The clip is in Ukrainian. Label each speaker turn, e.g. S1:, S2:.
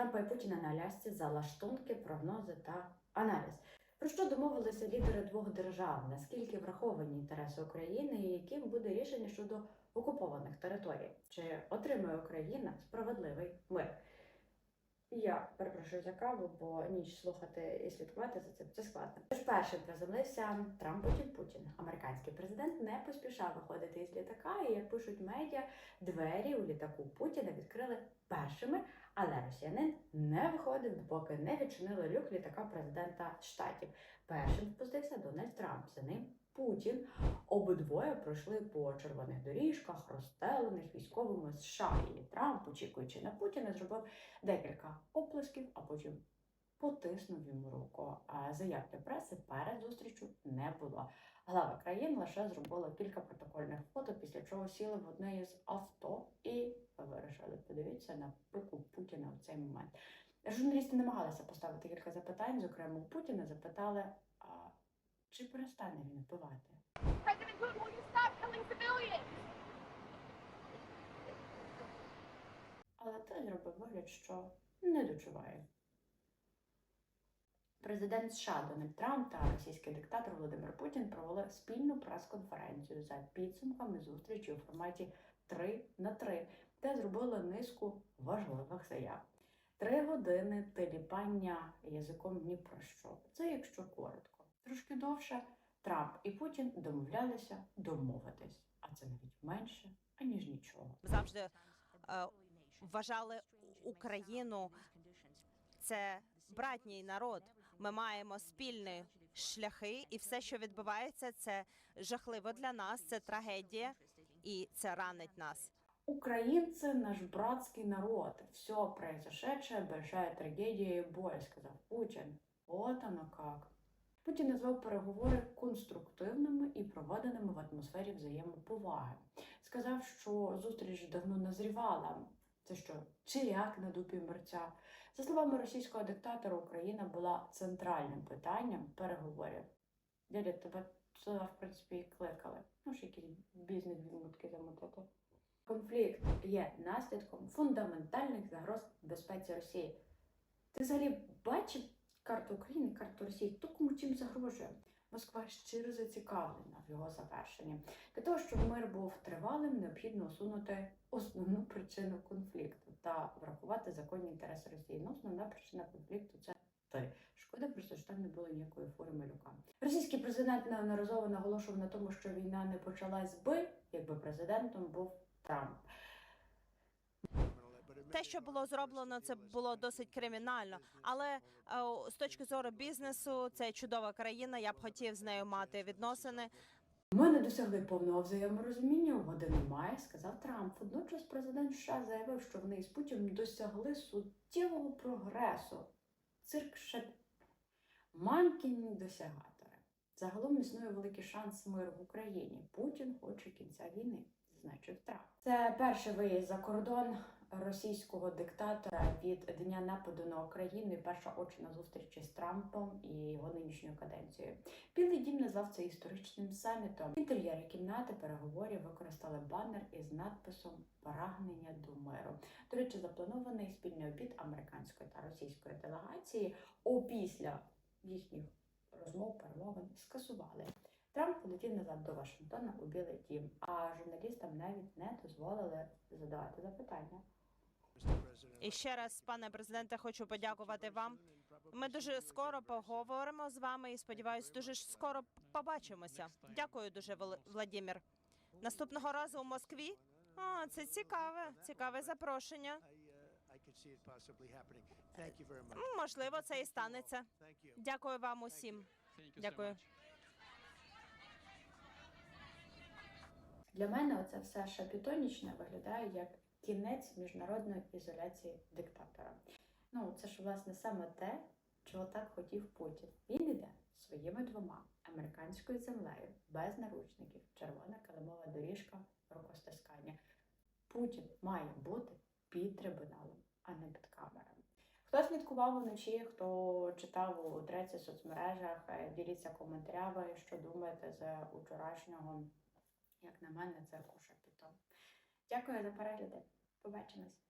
S1: Трампа і Путіна на Алясці за лаштунки, прогнози та аналіз. Про що домовилися лідери двох держав? Наскільки враховані інтереси України, і яким буде рішення щодо окупованих територій? Чи отримує Україна справедливий мир? Я перепрошую за каву, бо ніч слухати і слідкувати за цим це складно. Тож першим приземлився Трамп потім Путін. Американський президент не поспішав виходити із літака, і як пишуть медіа, двері у літаку Путіна відкрили першими, але росіянин не виходив, допоки не відчинили люк літака президента штатів. Першим спустився Дональд Трамп. За ним Путін. Обидвоє пройшли по червоних доріжках, розстелених військовими США. І Трамп, очікуючи на Путіна, зробив декілька оплесків, а потім потиснув йому руку. А заяв для преси перед зустрічю не було. Глава країн лише зробила кілька протокольних фото, після чого сіли в одне із авто і вирішили подивитися на пику Путіна в цей момент. Журналісти намагалися поставити кілька запитань. Зокрема, у Путіна запитали, а чи перестане він вбивати? Але той зробив вигляд, що не дочуває. Президент США Дональд Трамп та російський диктатор Володимир Путін провели спільну прес-конференцію за підсумками зустрічі у форматі 3 на 3, де зробили низку важливих заяв. Три години теліпання язиком ні про що. Це якщо коротко. Трошки довше Трамп і Путін домовлялися домовитись, а це навіть менше аніж нічого.
S2: завжди е, вважали Україну це братній народ. Ми маємо спільні шляхи, і все, що відбувається, це жахливо для нас. Це трагедія, і це ранить нас.
S1: Украинцы наш братский народ. Все произошедшее большая трагедия и боль, сказав Путін. От оно как. Путін назвав переговори конструктивними і проведеними в атмосфері взаємоповаги. Сказав, що зустріч давно назрівала. Це що, чиряк на дупі мерця. За словами російського диктатора, Україна була центральним питанням переговорів. Дядя, тебе сюди, в принципі, і кликали. Ну, ж якісь бізнес-відмутки замотати. Конфлікт є наслідком фундаментальних загроз безпеці Росії. Ти взагалі бачив карту України, карту Росії? Хто кому чим загрожує? Москва щиро зацікавлена в його завершенні. Для того, щоб мир був тривалим, необхідно усунути основну причину конфлікту та врахувати законні інтереси Росії. Ну, основна причина конфлікту це ти. Шкода просто, що там не було ніякої форми малюка. Російський президент неодноразово наголошував на тому, що війна не почалась би, якби президентом був Трамп.
S2: Те, що було зроблено, це було досить кримінально. Але е, з точки зору бізнесу, це чудова країна. Я б хотів з нею мати відносини.
S1: Ми не досягли повного взаєморозуміння, угоди немає, сказав Трамп. Водночас президент США заявив, що вони із Путіним досягли суттєвого прогресу. Цирк ще мамкіні досягатори. Загалом існує великий шанс миру в Україні. Путін хоче кінця війни, зазначив Трамп. Це перший виїзд за кордон російського диктатора від дня нападу на Україну і перша очна зустріч з Трампом і його нинішньою каденцією. Білий дім назвав це історичним самітом. В інтер'єрі кімнати переговорів використали банер із надписом Прагнення до миру. До речі, запланований спільний обід американської та російської делегації опісля їхніх розмов перемовин скасували. Трамп полетів назад до Вашингтона у Білий Дім, а журналістам навіть не дозволили задавати запитання.
S2: І ще раз, пане президенте, хочу подякувати вам. Ми дуже скоро поговоримо з вами і сподіваюся, дуже скоро побачимося. Дякую дуже, Владімір. Наступного разу у Москві. О, це цікаве, цікаве запрошення.
S3: Uh,
S2: Можливо, це і станеться. Дякую вам усім. Дякую.
S1: Для мене оце все шапітонічне виглядає як кінець міжнародної ізоляції диктатора. Ну, це ж власне саме те, чого так хотів Путін. Він іде своїми двома американською землею, без наручників, червона килимова доріжка, рукостискання. Путін має бути під трибуналом, а не під камерами. Хто слідкував вночі, хто читав у треці соцмережах, е, діліться коментарями, що думаєте з учорашнього як на мене, це куша питом. Дякую за перегляди. Побачимось!